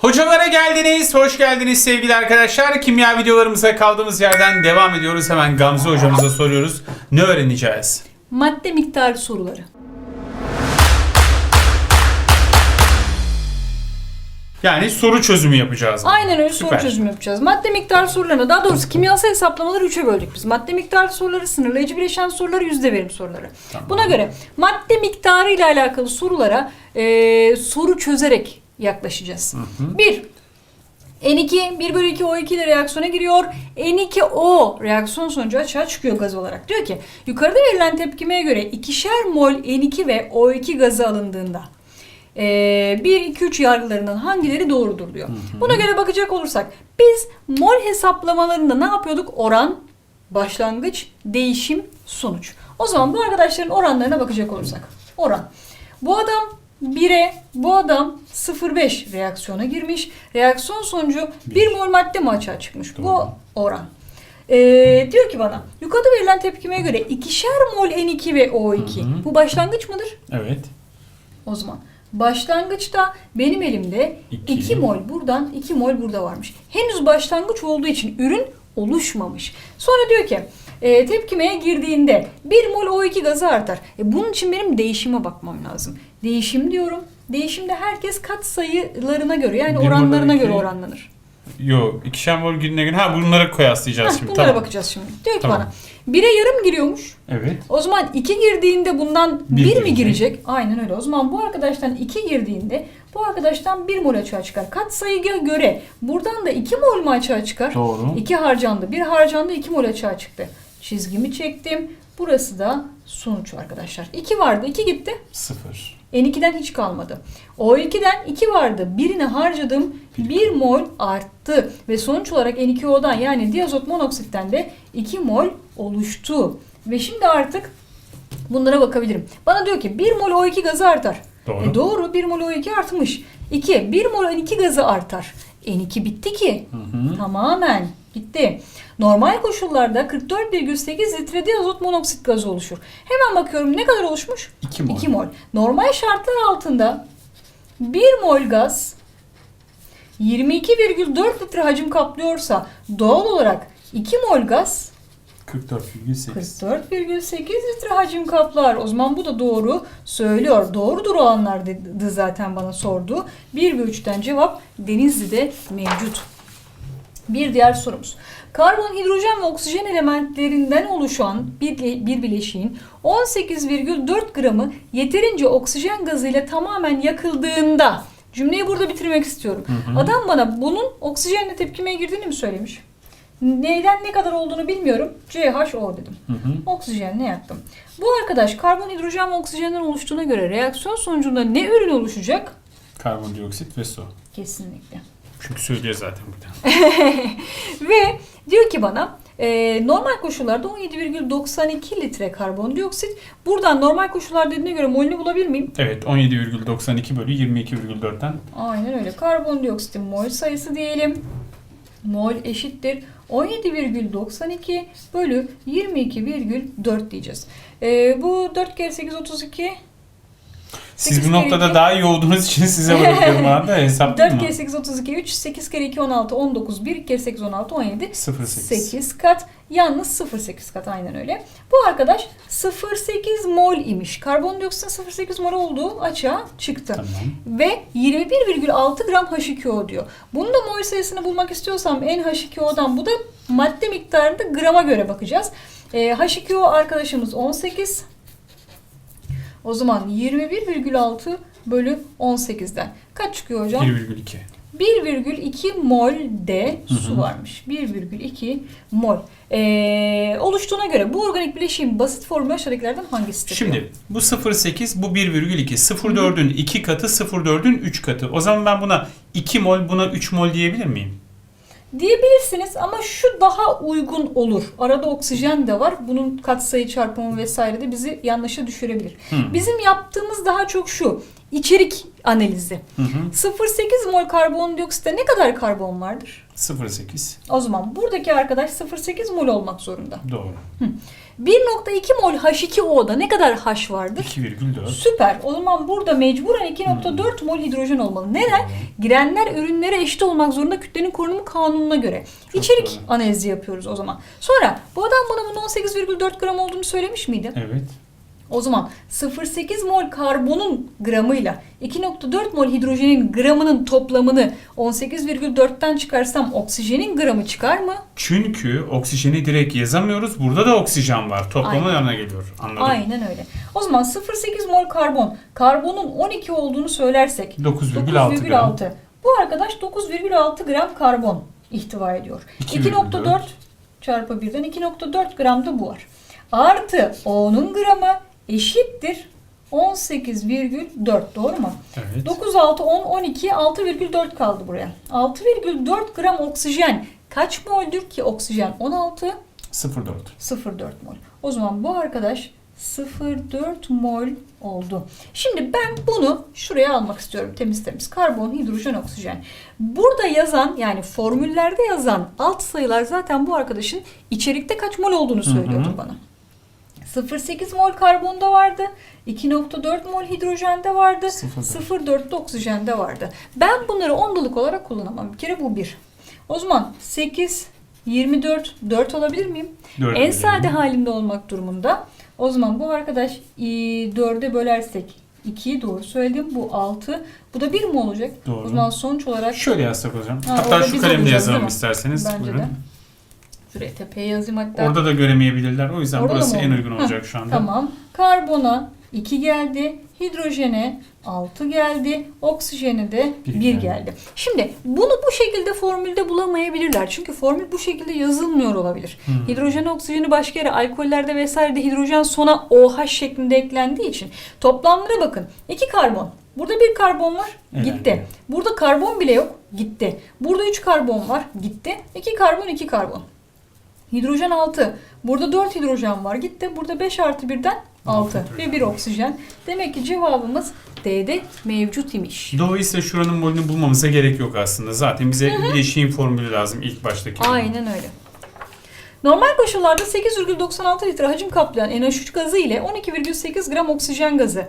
Hocalara geldiniz, hoş geldiniz sevgili arkadaşlar. Kimya videolarımıza kaldığımız yerden devam ediyoruz. Hemen Gamze hocamıza soruyoruz. Ne öğreneceğiz? Madde miktarı soruları. Yani soru çözümü yapacağız. Aynen öyle soru Süper. çözümü yapacağız. Madde miktarı sorularını daha doğrusu kimyasal hesaplamaları üçe böldük biz. Madde miktarı soruları, sınırlayıcı bileşen soruları, yüzde verim soruları. Tamam. Buna göre madde miktarı ile alakalı sorulara e, soru çözerek yaklaşacağız. Bir, N2 1 bölü 2 O2 ile reaksiyona giriyor. N2O reaksiyon sonucu açığa çıkıyor gaz olarak. Diyor ki yukarıda verilen tepkimeye göre ikişer mol N2 ve O2 gazı alındığında e, 1, 2, 3 yargılarından hangileri doğrudur diyor. Buna göre bakacak olursak biz mol hesaplamalarında ne yapıyorduk? Oran, başlangıç, değişim, sonuç. O zaman bu arkadaşların oranlarına bakacak olursak. Oran. Bu adam 1'e, bu adam 0,5 reaksiyona girmiş. Reaksiyon sonucu 1 mol madde mi açığa çıkmış? Bu Doğru. oran. Ee, diyor ki bana yukarıda verilen tepkimeye göre ikişer mol N2 ve O2. Hı hı. Bu başlangıç mıdır? Evet. O zaman başlangıçta benim elimde İki. 2 mol buradan 2 mol burada varmış. Henüz başlangıç olduğu için ürün oluşmamış. Sonra diyor ki e, tepkimeye girdiğinde 1 mol O2 gazı artar. E, bunun için benim değişime bakmam lazım. Değişim diyorum. Değişimde herkes kat sayılarına göre yani Bir mol oranlarına O2. göre oranlanır. Yok, ikişer mol gününe gün. Ha bunları kıyaslayacağız Heh, şimdi. bunlara tamam. bakacağız şimdi. Diyor ki Tamam. bana 1'e yarım giriyormuş. Evet. O zaman 2 girdiğinde bundan Bir 1 mi girecek. girecek? Aynen öyle. O zaman bu arkadaştan 2 girdiğinde bu arkadaştan 1 mol açığa çıkar. Kat sayıya göre buradan da 2 mol mu açığa çıkar? Doğru. 2 harcandı. 1 harcandı 2 mol açığa çıktı. Çizgimi çektim. Burası da sonuç arkadaşlar. 2 vardı 2 gitti. Sıfır. N2'den hiç kalmadı. O2'den 2 vardı. Birini harcadım. 1 mol arttı. Ve sonuç olarak N2O'dan yani diazot monoksitten de 2 mol oluştu. Ve şimdi artık bunlara bakabilirim. Bana diyor ki 1 mol O2 gazı artar. Doğru. E doğru 1 mol O2 artmış. 2. 1 mol N2 gazı artar. N2 bitti ki. Hı hı. Tamamen gitti. Normal koşullarda 44,8 litre diazot monoksit gazı oluşur. Hemen bakıyorum ne kadar oluşmuş? İki mol. 2 mol. Normal şartlar altında 1 mol gaz 22,4 litre hacim kaplıyorsa doğal olarak 2 mol gaz 44,8. 44,8 litre hacim kaplar. O zaman bu da doğru söylüyor. Doğrudur olanlar dedi zaten bana sordu. 1 ve 3'ten cevap Denizli'de mevcut. Bir diğer sorumuz. Karbon, hidrojen ve oksijen elementlerinden oluşan bir, bir bileşiğin 18,4 gramı yeterince oksijen gazıyla tamamen yakıldığında cümleyi burada bitirmek istiyorum. Hı hı. Adam bana bunun oksijenle tepkimeye girdiğini mi söylemiş? Neyden ne kadar olduğunu bilmiyorum. CHO dedim. Hı hı. Oksijen ne yaktım? Bu arkadaş karbon, hidrojen ve oksijenden oluştuğuna göre reaksiyon sonucunda ne ürün oluşacak? Karbondioksit ve su. Kesinlikle. Çünkü söylüyor zaten burada. Ve diyor ki bana e, normal koşullarda 17,92 litre karbondioksit. Buradan normal koşullar dediğine göre molünü bulabilir miyim? Evet 17,92 bölü 22,4'ten Aynen öyle. Karbondioksitin mol sayısı diyelim. Mol eşittir 17,92 bölü 22,4 diyeceğiz. E, bu 4 kere 8 32 Siz bu noktada iki. daha iyi olduğunuz için size bırakıyorum abi. 4 Hesaplayayım mı? kere 8 32 3 8 kere 2 16 19 1 kere 8 16 17 0,8. 8 kat. Yalnız 0,8 kat aynen öyle. Bu arkadaş 0,8 mol imiş. Karbondioksitin 0,8 mol olduğu açığa çıktı. Tamam. Ve 21,6 gram H2O diyor. Bunun da mol sayısını bulmak istiyorsam NH2O'dan bu da madde miktarında grama göre bakacağız. Ee, H2O arkadaşımız 18. O zaman 21,6 bölü 18'den. Kaç çıkıyor hocam? 1,2. 1,2 mol de su varmış. 1,2 mol. Ee, oluştuğuna göre bu organik bileşiğin basit formülü aşağıdakilerden hangisidir? Şimdi bu 0,8 bu 1,2. 0,4'ün 2 katı 0,4'ün 3 katı. O zaman ben buna 2 mol buna 3 mol diyebilir miyim? Diyebilirsiniz ama şu daha uygun olur. Arada oksijen de var. Bunun katsayı çarpımı vesaire de bizi yanlışa düşürebilir. Hı. Bizim yaptığımız daha çok şu. İçerik analizi. Hı hı. 0.8 mol karbondioksitte ne kadar karbon vardır? 0.8. O zaman buradaki arkadaş 0.8 mol olmak zorunda. Doğru. 1.2 mol H2O'da ne kadar H vardır? 2,4. Süper. O zaman burada mecburen 2.4 mol hidrojen olmalı. Neden? Girenler ürünlere eşit olmak zorunda kütlenin korunumu kanununa göre. Çok İçerik doğru. analizi yapıyoruz o zaman. Sonra bu adam bana bunun 18,4 gram olduğunu söylemiş miydi? Evet. O zaman 0.8 mol karbonun gramıyla 2.4 mol hidrojenin gramının toplamını 18,4'ten çıkarsam oksijenin gramı çıkar mı? Çünkü oksijeni direkt yazamıyoruz. Burada da oksijen var. Toplama Aynen. yanına geliyor. Anladım. Aynen öyle. O zaman 0.8 mol karbon, karbonun 12 olduğunu söylersek 9,6 gram. 9,6. Bu arkadaş 9,6 gram karbon ihtiva ediyor. 2,4 2.4 çarpı 1'den 2.4 gram da bu var. Artı O'nun gramı eşittir 18,4 doğru mu? Evet. 9, 6, 10, 12, 6,4 kaldı buraya. 6,4 gram oksijen kaç moldür ki oksijen? 16, 0,4. 0,4 mol. O zaman bu arkadaş 0,4 mol oldu. Şimdi ben bunu şuraya almak istiyorum temiz temiz. Karbon, hidrojen, oksijen. Burada yazan yani formüllerde yazan alt sayılar zaten bu arkadaşın içerikte kaç mol olduğunu söylüyordu Hı hı. bana. 0,8 mol karbonda vardı. 2,4 mol hidrojende vardı. 0,4. 0,4 de oksijende vardı. Ben bunları ondalık olarak kullanamam. Bir kere bu bir. O zaman 8, 24, 4 alabilir miyim? Dört en bölelim. sade halinde olmak durumunda. O zaman bu arkadaş 4'e bölersek 2'yi doğru söyledim. Bu 6. Bu da 1 mi olacak? Doğru. O zaman sonuç olarak Şöyle yazsak hocam. Ha, hatta şu kalemle yazalım isterseniz. bence Buyurun. de. Şuraya tepeye yazayım hatta. Orada da göremeyebilirler. O yüzden Orada burası en uygun olacak şu anda. Tamam. Karbona 2 geldi. Hidrojene 6 geldi. Oksijene de Bir 1 geldi. Şimdi bunu bu şekilde formülde bulamayabilirler. Çünkü formül bu şekilde yazılmıyor olabilir. Hmm. Hidrojen oksijeni başka yere alkollerde vesairede hidrojen sona OH şeklinde eklendiği için toplamlara bakın. 2 karbon. Burada bir karbon var. Gitti. Burada karbon bile yok. Gitti. Burada 3 karbon var. Gitti. 2 karbon 2 karbon. Hidrojen 6. Burada 4 hidrojen var. Gitti. Burada 5 artı 1'den 6 Altı ve 1 oksijen. Demek ki cevabımız D'de mevcut imiş. Dolayısıyla şuranın molünü bulmamıza gerek yok aslında. Zaten bize bileşiğin formülü lazım ilk baştaki. Aynen öyle. Normal koşullarda 8,96 litre hacim kaplayan NH3 gazı ile 12,8 gram oksijen gazı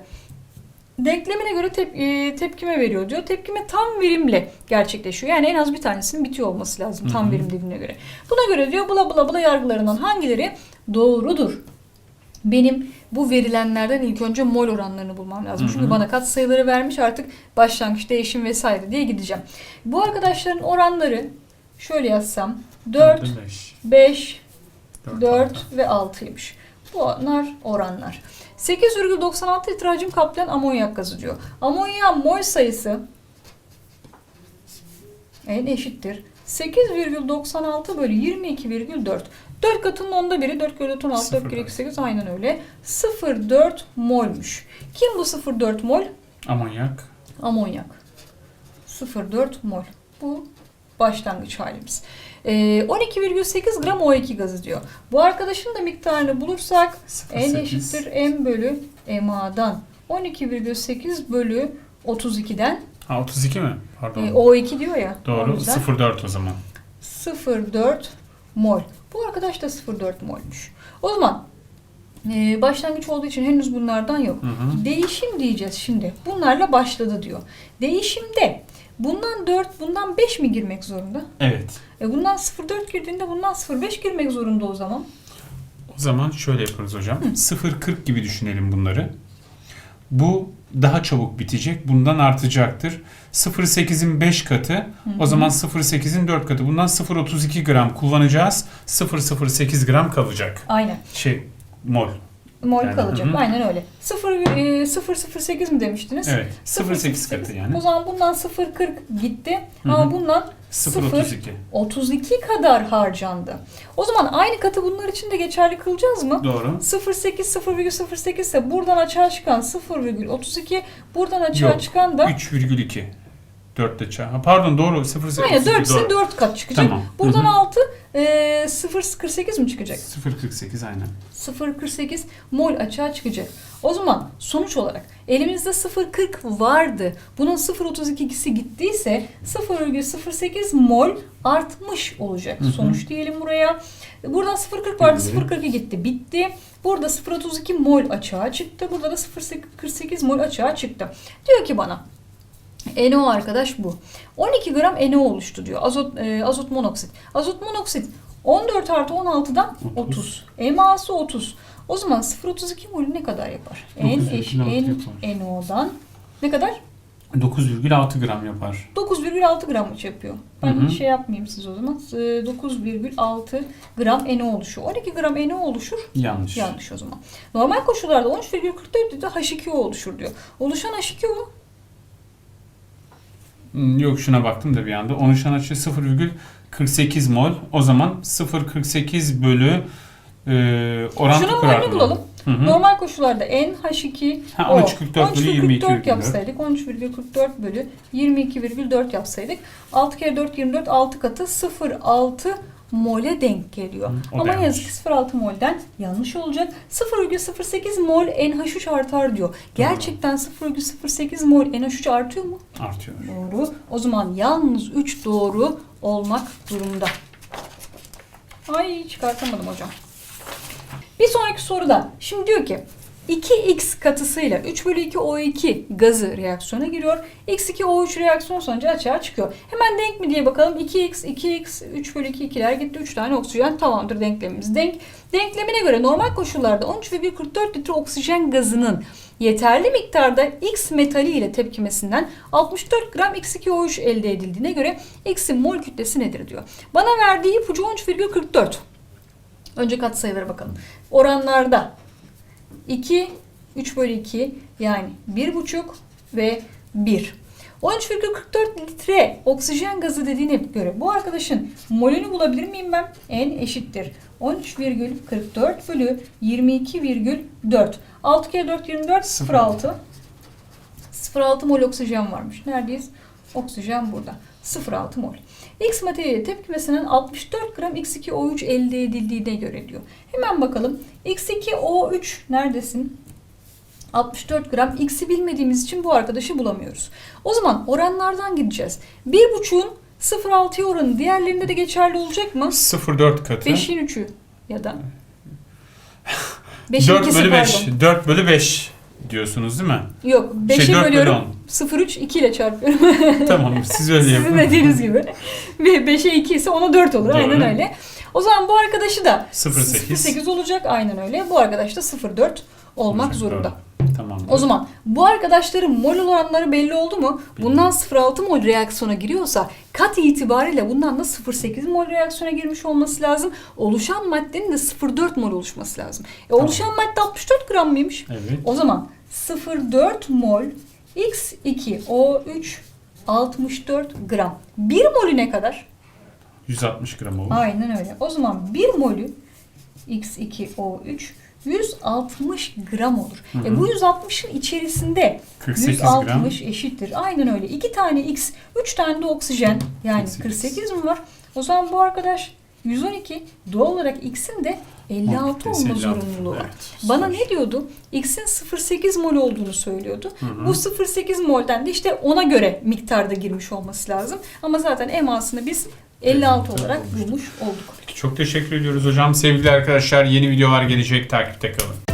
denklemine göre tep- e, tepkime veriyor diyor. Tepkime tam verimle gerçekleşiyor. Yani en az bir tanesinin bitiyor olması lazım tam verim dediğine göre. Buna göre diyor bula bula bula yargılarından hangileri doğrudur? Benim bu verilenlerden ilk önce mol oranlarını bulmam lazım. Çünkü bana kat sayıları vermiş artık başlangıç değişim vesaire diye gideceğim. Bu arkadaşların oranları şöyle yazsam 4, 5. 5, 4 ve 6'ymış. Bunlar oranlar. 8,96 litre hacim kaplayan amonyak gazı diyor. Amonyak mol sayısı en eşittir. 8,96 bölü 22,4. 4 katının onda biri 4 kere 4 16 4 kere 2 8 aynen öyle. 0,4 molmuş. Kim bu 0,4 mol? Amonyak. Amonyak. 0,4 mol. Bu başlangıç halimiz. Ee, 12,8 gram O2 gazı diyor. Bu arkadaşın da miktarını bulursak en 0,8. eşittir M bölü MA'dan. 12,8 bölü 32'den Ha 32 mi? Pardon. e, O2 diyor ya. Doğru. yüzden 0,4 o zaman. 0,4 mol. Bu arkadaş da 0,4 molmuş. O zaman e, başlangıç olduğu için henüz bunlardan yok. Hı hı. Değişim diyeceğiz şimdi. Bunlarla başladı diyor. Değişimde bundan 4, bundan 5 mi girmek zorunda? Evet. E bundan 0,4 girdiğinde bundan 0,5 girmek zorunda o zaman. O zaman şöyle yaparız hocam. 0.40 gibi düşünelim bunları. Bu daha çabuk bitecek. Bundan artacaktır. 0.8'in 5 katı. O zaman 0.8'in 4 katı. Bundan 0.32 gram kullanacağız. 0.08 gram kalacak. Aynen. Şey mol. Mol Yani, kalacak. hı. Aynen öyle. 0, e, 0,08 mi demiştiniz? Evet. 0.8 0,08. katı yani. O zaman bundan 0,40 gitti. Hı Ama bundan 0.32. 32 kadar harcandı. O zaman aynı katı bunlar için de geçerli kılacağız mı? Doğru. 0,8 0,08 ise buradan açığa çıkan 0,32 buradan açığa Yok. çıkan da 3,2. 4 ile çarp. Ha, Pardon doğru 0 8. Aynen 4 ise 4 kat çıkacak. Tamam. Buradan Hı hı. 6 e, 0.48 mi çıkacak? 0.48 aynen. 0.48 mol açığa çıkacak. O zaman sonuç olarak elimizde 0.40 vardı. Bunun 0.32'si gittiyse 0.08 mol artmış olacak. Hı hı. Sonuç diyelim buraya. Buradan 0.40 vardı Evet. 0.42 gitti bitti. Burada 0.32 mol açığa çıktı. Burada da 0.48 mol açığa çıktı. Diyor ki bana NO arkadaş bu. 12 gram NO oluştu diyor. Azot e, azot monoksit. Azot monoksit 14 artı 16'dan 30. 30. EMA'sı 30. O zaman 0.32 mol ne kadar yapar? N 9,6 eş. N NO'dan ne kadar? 9,6 gram yapar. 9,6 gram uç yapıyor. Ben Hı hı. şey yapmayayım siz o zaman. E, 9,6 gram NO oluşuyor. 12 gram NO oluşur. Yanlış. Yanlış o zaman. Normal koşullarda 13,44 litre H2O oluşur diyor. Oluşan H2O Hmm, Yok şuna baktım da bir anda. Oluşan açı 0,48 mol. O zaman 0,48 bölü e, orantı Şunun molünü bulalım. Hı hı. Normal koşullarda N H2 Ha, O 13,44 bölü 22,4. yapsaydık 13,44 bölü 22,4 yapsaydık 6 kere 4 24 6 katı 0,6 mole denk geliyor. Hı, Ama yanlış. yazık ki 0,6 molden yanlış olacak. 0,08 mol NH3 artar diyor. Gerçekten 0,08 mol NH3 artıyor mu? Artıyor. Doğru. O zaman yalnız 3 doğru olmak durumda. Ay çıkartamadım hocam. Bir sonraki soruda şimdi diyor ki 2x katısıyla 3 bölü 2 O2 gazı reaksiyona giriyor. X2O3 reaksiyon sonucu açığa çıkıyor. Hemen denk mi diye bakalım. 2x, 2x, 3 bölü 2 ikiler gitti. 3 tane oksijen tamamdır denklemimiz. Denk. Denklemine göre normal koşullarda 13,44 litre oksijen gazının yeterli miktarda X metali ile tepkimesinden 64 gram X2O3 elde edildiğine göre X'in mol kütlesi nedir diyor. Bana verdiği ipucu 13,44. Önce katsayılara bakalım. Oranlarda 2, 3 bölü 2 yani 1,5 ve 1. 13,44 litre oksijen gazı dediğine göre bu arkadaşın molünü bulabilir miyim ben? N eşittir. 13,44 bölü 22,4. 6 kere 4 24 0,6. 0,6 mol oksijen varmış. Neredeyiz? Oksijen burada. 0,6 mol. X materyali tepkimesinden 64 gram X2O3 elde edildiğine göre diyor. Hemen bakalım. X2O3 neredesin? 64 gram. X'i bilmediğimiz için bu arkadaşı bulamıyoruz. O zaman oranlardan gideceğiz. 1,5'un 0,6'ya oranı diğerlerinde de geçerli olacak mı? 0,4 katı. 5'in 3'ü ya da 5'in 4 2'si bölü 5. pardon. 4 bölü 5 diyorsunuz değil mi? Yok 5'e Şey, dört bölü bölüyorum. 0,3 2 ile çarpıyorum. tamam siz öyle Sizin yapın. dediğiniz gibi. Ve 5'e 2 ise ona 4 olur. Doğru. Aynen öyle. O zaman bu arkadaşı da 0,8. 0,8 olacak. Aynen öyle. Bu arkadaş da 0,4 olmak Olacak, zorunda. doğru. Tamam. O zaman bu arkadaşların mol oranları belli oldu mu? Bundan 0,6 mol reaksiyona giriyorsa kat itibariyle bundan da 0,8 mol reaksiyona girmiş olması lazım. Oluşan maddenin de 0,4 mol oluşması lazım. E, oluşan madde 64 gram mıymış? Evet. O zaman 0,4 mol X2O3 64 gram. 1 molü ne kadar? 160 gram olur. Aynen öyle. O zaman 1 molü X2O3 160 gram olur. Hı hı. E bu 160'ın içerisinde 48 160 gram. eşittir. Aynen öyle. 2 tane X, 3 tane de oksijen yani 48. 48 mi var? O zaman bu arkadaş 112 doğal olarak X'in de 56 Mol kütlesi olma 56. zorunluluğu var. Evet, Bana ne diyordu? X'in 0,8 mol olduğunu söylüyordu. Hı hı. Bu 0,8 molden de işte ona göre miktarda girmiş olması lazım. Ama zaten emasını biz 56 Evet, olarak bulmuş olduk. Çok teşekkür ediyoruz hocam. Sevgili arkadaşlar yeni videolar gelecek. Takipte kalın.